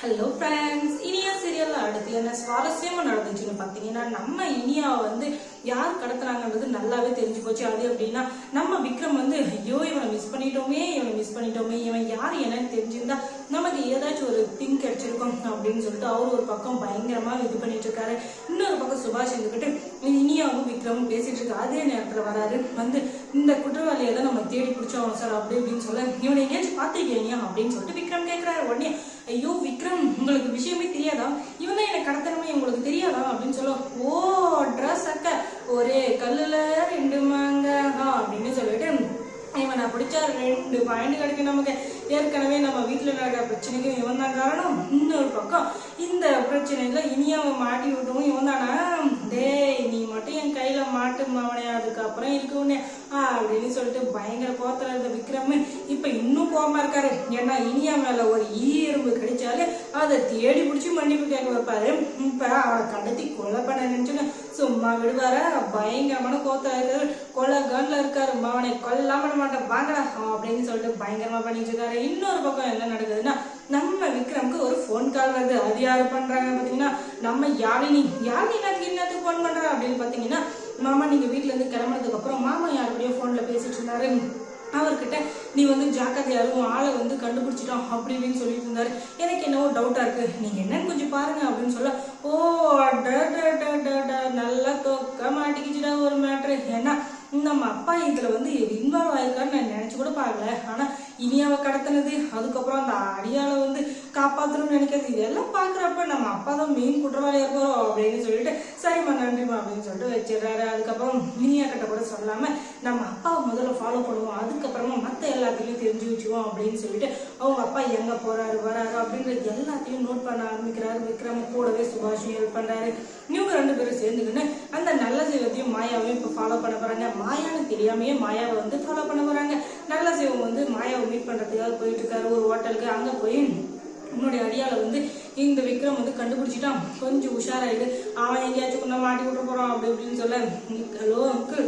Hello friends Iniya சீரியல்ல அடுத்து என்ன சுவாரஸ்யமா நடந்துச்சுன்னு பாத்தீங்கன்னா நம்ம இனியாவை வந்து யார் கடத்துனாங்கன்றது நல்லாவே தெரிஞ்சு போச்சு. அது அப்படின்னா நம்ம விக்ரம் வந்து ஐயோ இவனை மிஸ் பண்ணிட்டோமே இவனை மிஸ் பண்ணிட்டோமே இவன் யார் என்னன்னு தெரிஞ்சிருந்தா நமக்கு ஏதாச்சும் ஒரு திங் கிடைச்சிருக்கும் அப்படின்னு சொல்லிட்டு அவர் ஒரு பக்கம் பயங்கரமா இது பண்ணிட்டு இருக்காரு. இன்னொரு பக்கம் சுபாஷ் இருந்துகிட்டு இனியாவும் விக்ரமும் பேசிட்டு இருக்காரு அதே நேரத்துல வராரு. வந்து இந்த குற்றவாளியை தான் நம்ம தேடி பிடிச்சோம் சார். அப்படி இப்படின்னு சொல்ல இவனை எங்கேயாச்சும் பார்த்துருக்கீங்க அப்படின்னு சொல்லிட்டு உடனே ஐயோ விக்ரம் உங்களுக்கு விஷயமே தெரியாதா? இவன் தான் எனக்கு கடத்தனமே உங்களுக்கு தெரியாதா? அப்படின்னு சொல்ல ஓ ட்ரெஸ் அக்க ஒரே கல்லுல ரெண்டு மாங்கா அப்படின்னு சொல்லிட்டு இவனை பிடிச்சா ரெண்டு பாயிண்ட் கிடைக்கும் நமக்கு. ஏற்கனவே நம்ம வீட்டுல நடக்கிற பிரச்சனைக்கும் இவன் தான் காரணம். இன்னொரு பக்கம் இந்த பிரச்சனையில இனி அவன் மாட்டி விட்டவும் இவன் தானா? டேய் நீ மட்டும் என் கையில மாட்டு அவனே அதுக்கப்புறம் அப்படின்னு சொல்லிட்டு பயங்கர கோத்தில் இருந்த விக்ரம் இப்ப இன்னும் கோவமா இருக்காரு. ஏன்னா இனியா மேல ஒரு ஈ எறும்பு கடிச்சாலே அதை தேடி பிடிச்சி மன்னிப்பு கேட்க வைப்பாரு. இப்போ அவனை கடத்தி கொலை பண்ண நினச்சுன்னு சும்மா விடுவார? பயங்கரமான கோத்தில் இருக்காரு. கொலை கன்ல இருக்காரு அவனை கொல்லாம பண்ண மாட்டேன். வாங்கடா அப்படின்னு சொல்லிட்டு பயங்கரமா பண்ணிட்டு இருக்காரு. இன்னொரு பக்கம் என்ன நடக்குதுன்னா நம்ம விக்ரம்க்கு ஒரு ஃபோன் கால் வருது. அது யார் பண்றாங்க? பார்த்தீங்கன்னா நம்ம யாழினி. யாழினி எனக்கு என்னத்துக்கு ஃபோன் பண்ணுறா அப்படின்னு பார்த்தீங்கன்னா மாமா நீங்கள் வீட்டிலேருந்து இருந்து கிளம்புனதுக்கு அப்புறம் மாமா யாருடைய ஃபோனில் பேசிட்டு இருந்தாரு. அவர்கிட்ட நீ வந்து ஜாக்கிரதையாரும் ஆளை வந்து கண்டுபிடிச்சிட்டோம் அப்படி இப்படின்னு சொல்லிட்டு இருந்தாரு. எனக்கு என்னவோ டவுட்டாக இருக்குது நீங்கள் என்னன்னு கொஞ்சம் பாருங்க அப்படின்னு சொல்ல ஓ ட, ட, ட, ட, ட, நல்லா தொக்க மாட்டிக்கிச்சுடா ஒரு மேட்ரு ஏன்னா நம்ம அப்பா இதில் வந்து இன்வால்வ் ஆயிருக்காருன்னு நான் நினச்சி கூட பார்க்கல. ஆனால் இனியாவை கடத்தினது அதுக்கப்புறம் அந்த அடியாளை வந்து காப்பாத்தணும்னு நினைக்கிறது இதெல்லாம் பாக்குறப்ப நம்ம அப்பா தான் மெயின் குற்றவாளியா இருக்கிறோம் அப்படின்னு சொல்லிட்டு சரிம்மா நன்றிம்மா அப்படின்னு சொல்லிட்டு வச்சிடுறாரு. அதுக்கப்புறம் இனியா கிட்ட கூட சொல்லாம நம்ம அப்பாவை முதல்ல ஃபாலோ பண்ணுவோம் அதுக்கப்புறமா மத்த எல்லாத்தையும் தெரிஞ்சு வச்சுவோம் அப்படின்னு சொல்லிட்டு அவங்க அப்பா எங்க போறாரு வராரு அப்படின்றது எல்லாத்தையும் நோட் பண்ண ஆரம்பிக்கிறாரு. விக்ரம கூடவே சுபாஷும் ஹெல்ப் பண்றாரு. இவங்க ரெண்டு பேரும் சேர்ந்துக்கின்னு அந்த நல்ல செய்வத்தையும் மாயாவையும் இப்போ ஃபாலோ பண்ண போறாங்க. மாயான்னு தெரியாமையே மாயாவை வந்து ஃபாலோ பண்ண போறாங்க நல்ல சிவம் வந்து மாயாவை மீட் பண்ணுறதுக்காக போயிட்டு இருக்காரு ஒரு ஹோட்டலுக்கு. அங்கே போய் உன்னுடைய அடியாவில் வந்து இந்த விக்ரம் வந்து கண்டுபிடிச்சிட்டான். கொஞ்சம் உஷாராயிடு. அவன் எங்கேயாச்சும் கொண்டா மாட்டி விட்டு போகிறான் அப்படி இப்படின்னு சொல்ல. ஹலோ அங்கிள்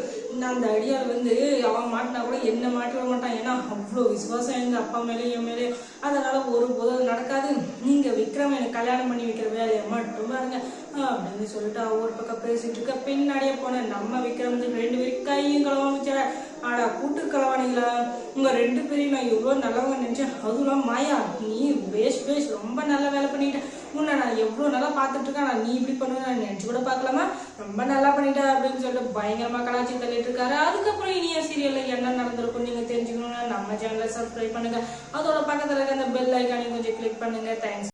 அந்த அடியால் வந்து அவன் மாட்டினா கூட என்ன மாட்டி விட மாட்டான்? ஏன்னா அவ்வளோ விசுவாசம் எங்கள் அப்பா மேலே என் மேலே. அதனால் ஒரு போதும் நடக்காது. நீங்கள் விக்ரம் எனக்கு கல்யாணம் பண்ணி வைக்கிற வேலையை மட்டும் பாருங்க. அப்படின்னு சொல்லிட்டு ஒரு பக்கம் பேசிட்டு இருக்க. பின்னாடியே போனேன் நம்ம விக்ரம் வந்து ரெண்டு பேரும் கையும் ஆடா கூட்டு களவானீங்களா உங்க ரெண்டு பேரையும் நான் எவ்வளவு நல்லவங்க நினைச்சேன். அதுலாம் மாயா நீ பேஸ் பேஸ் ரொம்ப நல்ல வேலை பண்ணிட்ட. உன்னை நான் எவ்வளவு நல்லா பார்த்துட்ருக்கேன் நான் நீ இப்படி பண்ணுவேன் நான் நினைச்சு கூட பார்க்கலாமா ரொம்ப நல்லா பண்ணிட்ட அப்படின்னு சொல்லிட்டு பயங்கரமா கலாச்சி தள்ளிட்டு இருக்காரு அதுக்கப்புறம் இனிய சீரியல்ல என்ன நடந்திருக்கும் நீங்க தெரிஞ்சுக்கணும்னா நம்ம சேனலை சப்ஸ்கிரைப் பண்ணுங்க. அதோட பக்கத்துல இருக்க அந்த பெல் ஐக்கானையும் கொஞ்சம் கிளிக் பண்ணுங்க. தேங்க்ஸ்